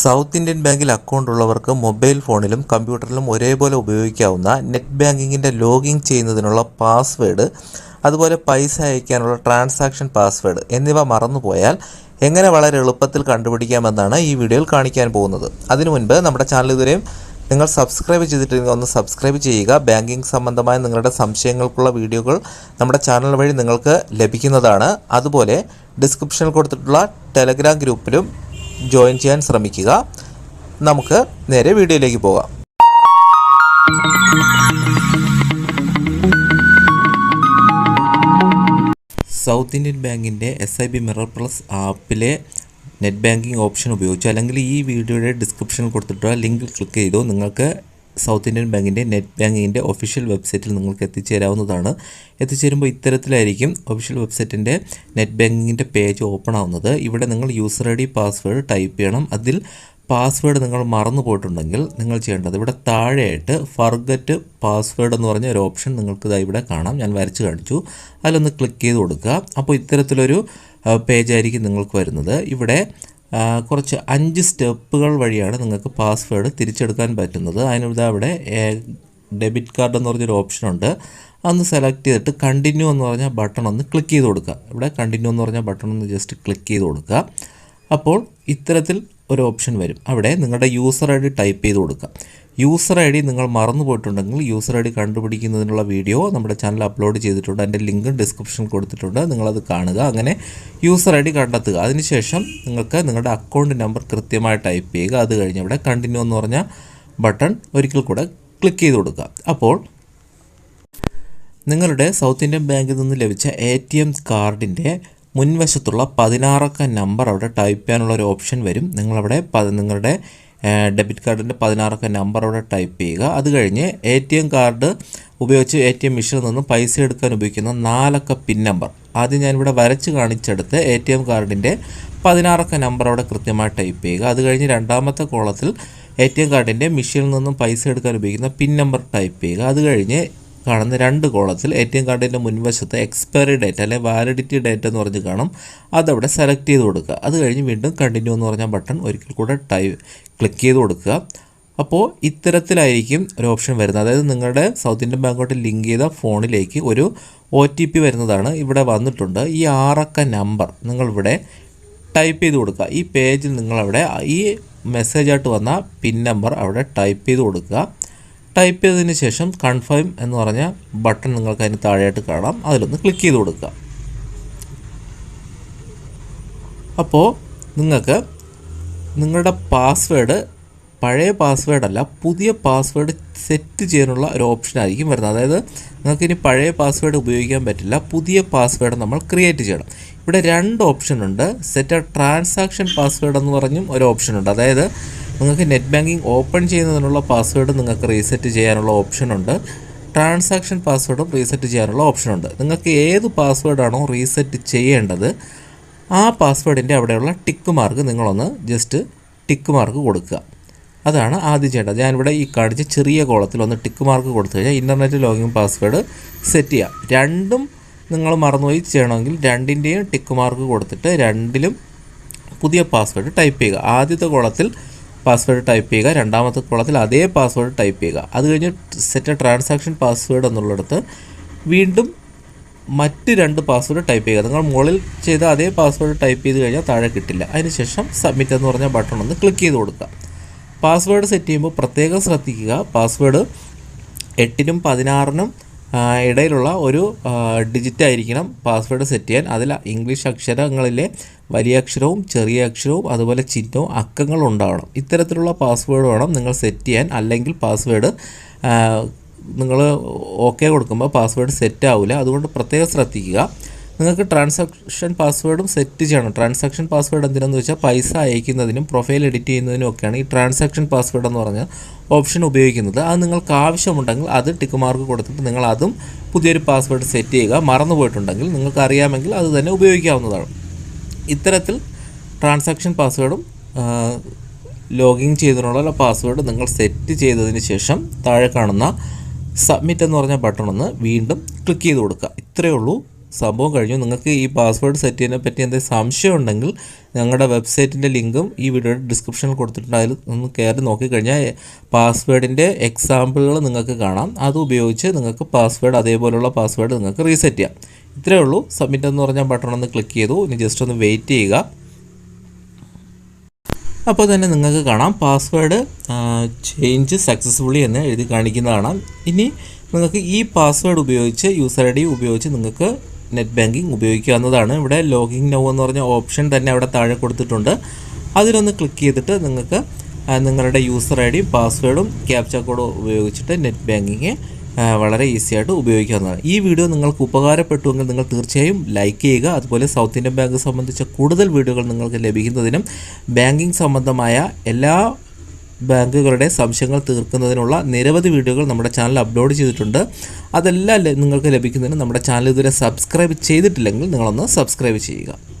South Indian ബാങ്കിൽ account ഉള്ളവർക്ക് mobile ഫോണിലും കമ്പ്യൂട്ടറിലും ഒരേപോലെ ഉപയോഗിക്കാവുന്ന നെറ്റ് ബാങ്കിങ്ങിന്റെ ലോഗിൻ ചെയ്യുന്നതിനുള്ള പാസ്വേഡ് അതുപോലെ പൈസ അയക്കാനുള്ള ട്രാൻസാക്ഷൻ പാസ്വേഡ് എന്നിവ മറന്നുപോയാൽ എങ്ങനെ വളരെ എളുപ്പത്തിൽ കണ്ടുപിടിക്കാമെന്നാണ് ഈ വീഡിയോയിൽ കാണിക്കാൻ പോകുന്നത്. അതിനു മുൻപ് നമ്മുടെ ചാനൽ ഇതുവരെയും നിങ്ങൾ സബ്സ്ക്രൈബ് ചെയ്തിട്ടില്ലെങ്കിൽ ഒന്ന് സബ്സ്ക്രൈബ് ചെയ്യുക. ബാങ്കിങ് സംബന്ധമായ നിങ്ങളുടെ സംശയങ്ങൾക്കുള്ള വീഡിയോകൾ നമ്മുടെ ചാനൽ വഴി നിങ്ങൾക്ക് ലഭിക്കുന്നതാണ്. അതുപോലെ ഡിസ്ക്രിപ്ഷനിൽ കൊടുത്തിട്ടുള്ള ടെലഗ്രാം ഗ്രൂപ്പിലും ജോയിൻ ചെയ്യാൻ ശ്രമിക്കുക. നമുക്ക് നേരെ വീഡിയോയിലേക്ക് പോകാം. സൗത്ത് ഇന്ത്യൻ ബാങ്കിന്റെ S I B mirror plus ആപ്പിലെ net banking option ഉപയോഗിച്ചു അല്ലെങ്കിൽ ഈ വീഡിയോയുടെ ഡിസ്ക്രിപ്ഷനിൽ കൊടുത്തിട്ടുള്ള ലിങ്കിൽ ക്ലിക്ക് ചെയ്തു നിങ്ങൾക്ക് സൗത്ത് ഇന്ത്യൻ ബാങ്കിന്റെ നെറ്റ് ബാങ്കിങ്ങിന്റെ ഒഫീഷ്യൽ വെബ്സൈറ്റിൽ നിങ്ങൾക്ക് എത്തിച്ചേരാവുന്നതാണ്. എത്തിച്ചേരുമ്പോൾ ഇത്തരത്തിലായിരിക്കും ഒഫീഷ്യൽ വെബ്സൈറ്റിന്റെ നെറ്റ് ബാങ്കിങ്ങിന്റെ പേജ് ഓപ്പൺ ആവുന്നത്. ഇവിടെ നിങ്ങൾ user I D password type ചെയ്യണം. അതിൽ പാസ്വേഡ് നിങ്ങൾ മറന്നു പോയിട്ടുണ്ടെങ്കിൽ നിങ്ങൾ ചെയ്യേണ്ടത് ഇവിടെ താഴെയായിട്ട് ഫർഗറ്റ് പാസ്വേഡ് എന്ന് പറഞ്ഞ ഒരു ഓപ്ഷൻ നിങ്ങൾക്ക് ഇതാ ഇവിടെ കാണാം. ഞാൻ വരച്ച് കാണിച്ചു. അതിലൊന്ന് ക്ലിക്ക് ചെയ്ത് കൊടുക്കുക. അപ്പോൾ ഇത്തരത്തിലൊരു പേജായിരിക്കും നിങ്ങൾക്ക് വരുന്നത്. ഇവിടെ കുറച്ച് അഞ്ച് സ്റ്റെപ്പുകൾ വഴിയാണ് നിങ്ങൾക്ക് പാസ്വേഡ് തിരിച്ചെടുക്കാൻ പറ്റുന്നത്. അതിനിതാ അവിടെ ഡെബിറ്റ് കാർഡ് എന്ന് പറഞ്ഞൊരു ഓപ്ഷൻ ഉണ്ട്. അന്ന് സെലക്ട് ചെയ്തിട്ട് കണ്ടിന്യൂ എന്ന് പറഞ്ഞ ബട്ടൺ ഒന്ന് ക്ലിക്ക് ചെയ്ത് കൊടുക്കുക. ഇവിടെ കണ്ടിന്യൂ എന്ന് പറഞ്ഞ ബട്ടൺ ഒന്ന് ജസ്റ്റ് ക്ലിക്ക് ചെയ്ത് കൊടുക്കുക. അപ്പോൾ ഇത്തരത്തിൽ ഒരു ഓപ്ഷൻ വരും. അവിടെ നിങ്ങളുടെ യൂസർ ഐ ഡി ടൈപ്പ് ചെയ്ത് കൊടുക്കുക. യൂസർ ഐ ഡി നിങ്ങൾ മറന്നു പോയിട്ടുണ്ടെങ്കിൽ യൂസർ ഐ ഡി കണ്ടുപിടിക്കുന്നതിനുള്ള വീഡിയോ നമ്മുടെ ചാനൽ അപ്ലോഡ് ചെയ്തിട്ടുണ്ട്. അതിന്റെ ലിങ്ക് ഡിസ്ക്രിപ്ഷനിൽ കൊടുത്തിട്ടുണ്ട്. നിങ്ങളത് കാണുക. അങ്ങനെ യൂസർ ഐ ഡി കണ്ടെത്തുക. അതിനുശേഷം നിങ്ങൾക്ക് നിങ്ങളുടെ അക്കൗണ്ട് നമ്പർ കൃത്യമായി ടൈപ്പ് ചെയ്യുക. അത് കഴിഞ്ഞ് ഇവിടെ കണ്ടിന്യൂ എന്ന് പറഞ്ഞ ബട്ടൺ ഒരിക്കൽ കൂടെ ക്ലിക്ക് ചെയ്ത് കൊടുക്കുക. അപ്പോൾ നിങ്ങളുടെ സൗത്ത് ഇന്ത്യൻ ബാങ്കിൽ നിന്ന് ലഭിച്ച എ ടി എം കാർഡിന്റെ മുൻവശത്തുള്ള പതിനാറക്ക നമ്പർ അവിടെ ടൈപ്പ് ചെയ്യാനുള്ള ഒരു ഓപ്ഷൻ വരും. നിങ്ങളവിടെ നിങ്ങളുടെ ഡെബിറ്റ് കാർഡിന്റെ പതിനാറക്ക നമ്പർ അവിടെ ടൈപ്പ് ചെയ്യുക. അത് കഴിഞ്ഞ് എ ടി എം കാർഡ് ഉപയോഗിച്ച് എ ടി എം മെഷീനിൽ നിന്നും പൈസ എടുക്കാൻ ഉപയോഗിക്കുന്ന നാലക്ക പിൻ നമ്പർ. ആദ്യം ഞാനിവിടെ വരച്ച് കാണിച്ചെടുത്ത് എ ടി എം കാർഡിന്റെ പതിനാറക്ക നമ്പർ അവിടെ കൃത്യമായി ടൈപ്പ് ചെയ്യുക. അത് കഴിഞ്ഞ് രണ്ടാമത്തെ കോളത്തിൽ എ ടി എം കാർഡിന്റെ മെഷീനിൽ നിന്നും പൈസ എടുക്കാൻ ഉപയോഗിക്കുന്ന പിൻ നമ്പർ ടൈപ്പ് ചെയ്യുക. അത് കഴിഞ്ഞ് കാണുന്ന രണ്ട് കോളത്തിൽ എ ടി എം കാർഡിന്റെ മുൻവശത്ത് എക്സ്പയറി ഡേറ്റ് അല്ലെങ്കിൽ വാലിഡിറ്റി ഡേറ്റ് എന്ന് പറഞ്ഞ് കാണും. അതവിടെ സെലക്ട് ചെയ്ത് കൊടുക്കുക. അത് കഴിഞ്ഞ് വീണ്ടും കണ്ടിന്യൂ എന്ന് പറഞ്ഞ ബട്ടൺ ഒരിക്കൽ കൂടെ ടൈ ക്ലിക്ക് ചെയ്ത് കൊടുക്കുക. അപ്പോൾ ഇത്തരത്തിലായിരിക്കും ഒരു ഓപ്ഷൻ വരുന്നത്. അതായത് നിങ്ങളുടെ സൗത്ത് ഇന്ത്യൻ ബാങ്കോട്ട് ലിങ്ക് ചെയ്ത ഫോണിലേക്ക് ഒരു ഒ ടി പി വരുന്നതാണ് ഇവിടെ വന്നിട്ടുണ്ട്. ഈ ആറക്ക നമ്പർ നിങ്ങളിവിടെ ടൈപ്പ് ചെയ്ത് കൊടുക്കുക. ഈ പേജിൽ നിങ്ങളവിടെ ഈ മെസ്സേജായിട്ട് വന്ന പിൻ നമ്പർ അവിടെ ടൈപ്പ് ചെയ്ത് കൊടുക്കുക. ടൈപ്പ് ചെയ്തതിന് ശേഷം കൺഫേം എന്ന് പറഞ്ഞ ബട്ടൺ നിങ്ങൾക്ക് അതിന് താഴെയായിട്ട് കാണാം. അതിലൊന്ന് ക്ലിക്ക് ചെയ്ത് കൊടുക്കുക. അപ്പോൾ നിങ്ങൾക്ക് നിങ്ങളുടെ പാസ്വേഡ് പഴയ പാസ്വേഡ് അല്ല പുതിയ പാസ്വേഡ് സെറ്റ് ചെയ്യാനുള്ള ഒരു ഓപ്ഷൻ ആയിരിക്കും വരുന്നത്. അതായത് നിങ്ങൾക്ക് ഇനി പഴയ പാസ്വേഡ് ഉപയോഗിക്കാൻ പറ്റില്ല പുതിയ പാസ്വേഡ് നമ്മൾ ക്രിയേറ്റ് ചെയ്യണം. ഇവിടെ രണ്ട് ഓപ്ഷൻ ഉണ്ട്. സെറ്റ് ട്രാൻസാക്ഷൻ പാസ്വേഡ് എന്ന് പറഞ്ഞും ഒരു ഓപ്ഷൻ ഉണ്ട്. അതായത് നിങ്ങൾക്ക് നെറ്റ് ബാങ്കിങ് ഓപ്പൺ ചെയ്യുന്നതിനുള്ള പാസ്വേഡ് നിങ്ങൾക്ക് റീസെറ്റ് ചെയ്യാനുള്ള ഓപ്ഷൻ ഉണ്ട്. ട്രാൻസാക്ഷൻ പാസ്വേഡും റീസെറ്റ് ചെയ്യാനുള്ള ഓപ്ഷൻ ഉണ്ട്. നിങ്ങൾക്ക് ഏത് പാസ്വേഡാണോ റീസെറ്റ് ചെയ്യേണ്ടത് ആ പാസ്വേഡിന്റെ അവിടെയുള്ള ടിക്ക് മാർക്ക് നിങ്ങളൊന്ന് ജസ്റ്റ് ടിക്ക് മാർക്ക് കൊടുക്കുക. അതാണ് ആദ്യം ചെയ്യേണ്ടത്. ഞാനിവിടെ ഈ കാണിച്ച ചെറിയ കോളത്തിൽ ഒന്ന് ടിക്ക് മാർക്ക് കൊടുത്തു കഴിഞ്ഞാൽ ഇന്റർനെറ്റ് ലോഗിൻ പാസ്വേഡ് സെറ്റ് ചെയ്യാം. രണ്ടും നിങ്ങൾ മറന്നുപോയി ചെയ്യണമെങ്കിൽ രണ്ടിന്റെയും ടിക്ക് മാർക്ക് കൊടുത്തിട്ട് രണ്ടിലും പുതിയ പാസ്വേഡ് ടൈപ്പ് ചെയ്യുക. ആദ്യത്തെ കോളത്തിൽ പാസ്വേഡ് ടൈപ്പ് ചെയ്യുക. രണ്ടാമത്തെ കോളത്തിൽ അതേ പാസ്വേഡ് ടൈപ്പ് ചെയ്യുക. അത് കഴിഞ്ഞ് സെറ്റ് ട്രാൻസാക്ഷൻ പാസ്വേഡ് എന്നുള്ളിടത്ത് വീണ്ടും മറ്റ് രണ്ട് പാസ്വേഡ് ടൈപ്പ് ചെയ്യുക. നിങ്ങൾ മുകളിൽ ചെയ്ത അതേ പാസ്വേഡ് ടൈപ്പ് ചെയ്ത് കഴിഞ്ഞാൽ താഴെ കിട്ടില്ല. അതിനുശേഷം സബ്മിറ്റ് എന്ന് പറഞ്ഞ ബട്ടൺ ഒന്ന് ക്ലിക്ക് ചെയ്ത് കൊടുക്കുക. പാസ്വേഡ് സെറ്റ് ചെയ്യുമ്പോൾ പ്രത്യേകം ശ്രദ്ധിക്കുക. പാസ്വേഡ് എട്ടിനും പതിനാറിനും ഇടയിലുള്ള ഒരു ഡിജിറ്റ് ആയിരിക്കണം പാസ്വേഡ് സെറ്റ് ചെയ്യാൻ. അതിൽ ഇംഗ്ലീഷ് അക്ഷരങ്ങളിലെ വലിയ അക്ഷരവും ചെറിയ അക്ഷരവും അതുപോലെ ചിഹ്നവും അക്കങ്ങളും ഉണ്ടാവണം. ഇത്തരത്തിലുള്ള പാസ്വേഡ് വേണം നിങ്ങൾ സെറ്റ് ചെയ്യാൻ. അല്ലെങ്കിൽ പാസ്വേഡ് നിങ്ങൾ ഓക്കെ കൊടുക്കുമ്പോൾ പാസ്വേഡ് സെറ്റ് ആവില്ല അതുകൊണ്ട് പ്രത്യേകം ശ്രദ്ധിക്കുക. നിങ്ങൾക്ക് ട്രാൻസാക്ഷൻ പാസ്വേഡും സെറ്റ് ചെയ്യണം. ട്രാൻസാക്ഷൻ പാസ്വേഡ് എന്തിനാന്ന് വെച്ചാൽ പൈസ അയക്കുന്നതിനും പ്രൊഫൈൽ എഡിറ്റ് ചെയ്യുന്നതിനും ഒക്കെയാണ് ഈ ട്രാൻസാക്ഷൻ പാസ്വേഡ് എന്ന് പറഞ്ഞ ഓപ്ഷൻ ഉപയോഗിക്കുന്നത്. അത് നിങ്ങൾക്ക് ആവശ്യമുണ്ടെങ്കിൽ അത് ടിക്ക് മാർക്ക് കൊടുത്തിട്ട് നിങ്ങൾ അതും പുതിയൊരു പാസ്വേഡ് സെറ്റ് ചെയ്യുക. മറന്നു പോയിട്ടുണ്ടെങ്കിൽ നിങ്ങൾക്ക് അറിയാമെങ്കിൽ അത് തന്നെ ഉപയോഗിക്കാവുന്നതാണ്. ഇത്തരത്തിൽ ട്രാൻസാക്ഷൻ പാസ്വേഡും ലോഗിൻ ചെയ്തതിനുള്ള പാസ്വേഡ് നിങ്ങൾ സെറ്റ് ചെയ്തതിന് ശേഷം താഴെ കാണുന്ന സബ്മിറ്റ് എന്ന് പറഞ്ഞ ബട്ടൺ ഒന്ന് വീണ്ടും ക്ലിക്ക് ചെയ്ത് കൊടുക്കുക. ഇത്രയേ ഉള്ളൂ. സംഭവം കഴിഞ്ഞു. നിങ്ങൾക്ക് ഈ പാസ്വേഡ് സെറ്റ് ചെയ്യുന്നതിനെ പറ്റി എന്തെങ്കിലും സംശയം ഉണ്ടെങ്കിൽ ഞങ്ങളുടെ വെബ്സൈറ്റിന്റെ ലിങ്കും ഈ വീഡിയോയുടെ ഡിസ്ക്രിപ്ഷനിൽ കൊടുത്തിട്ടുണ്ട്. അതിൽ ഒന്ന് കയറി നോക്കിക്കഴിഞ്ഞാൽ പാസ്വേഡിന്റെ എക്സാമ്പിളുകൾ നിങ്ങൾക്ക് കാണാം. അത് ഉപയോഗിച്ച് നിങ്ങൾക്ക് പാസ്വേഡ് അതേപോലെയുള്ള പാസ്വേഡ് നിങ്ങൾക്ക് റീസെറ്റ് ചെയ്യാം. ഇത്രയേ ഉള്ളൂ. സബ്മിറ്റ് എന്ന് പറഞ്ഞാൽ ബട്ടൺ ഒന്ന് ക്ലിക്ക് ചെയ്തു. ഇനി ജസ്റ്റ് ഒന്ന് വെയിറ്റ് ചെയ്യുക. അപ്പോൾ തന്നെ നിങ്ങൾക്ക് കാണാം. പാസ്വേഡ് ചേഞ്ച് സക്സസ്ഫുള്ളി എന്ന് എഴുതി കാണിക്കുന്നതാണ്. ഇനി നിങ്ങൾക്ക് ഈ പാസ്വേഡ് ഉപയോഗിച്ച് യൂസർ ഐ ഡി ഉപയോഗിച്ച് നിങ്ങൾക്ക് നെറ്റ് ബാങ്കിങ് ഉപയോഗിക്കാവുന്നതാണ് ഇവിടെ ലോഗിൻ നൗ എന്ന് പറഞ്ഞ ഓപ്ഷൻ തന്നെ അവിടെ താഴെ കൊടുത്തിട്ടുണ്ട്. അതിലൊന്ന് ക്ലിക്ക് ചെയ്തിട്ട് നിങ്ങൾക്ക് നിങ്ങളുടെ യൂസർ ഐ ഡിയും പാസ്വേഡും ക്യാപ്ച കോഡും ഉപയോഗിച്ചിട്ട് നെറ്റ് ബാങ്കിങ് വളരെ ഈസി ആയിട്ട് ഉപയോഗിക്കാവുന്നതാണ്. ഈ വീഡിയോ നിങ്ങൾക്ക് ഉപകാരപ്പെട്ടുവെങ്കിൽ നിങ്ങൾ തീർച്ചയായും ലൈക്ക് ചെയ്യുക. അതുപോലെ സൗത്ത് ഇന്ത്യൻ ബാങ്ക് സംബന്ധിച്ച കൂടുതൽ വീഡിയോകൾ നിങ്ങൾക്ക് ലഭിക്കുന്നതിനും ബാങ്കിങ് സംബന്ധമായ എല്ലാ ബാങ്കുകളുടെ സംശയങ്ങൾ തീർക്കുന്നതിനുള്ള നിരവധി വീഡിയോകൾ നമ്മുടെ ചാനൽ അപ്ലോഡ് ചെയ്തിട്ടുണ്ട്. അതെല്ലാം നിങ്ങൾക്ക് ലഭിക്കുന്നതിന് നമ്മുടെ ചാനൽ ഇതുവരെ സബ്സ്ക്രൈബ് ചെയ്തിട്ടില്ലെങ്കിൽ നിങ്ങളൊന്ന് സബ്സ്ക്രൈബ് ചെയ്യുക.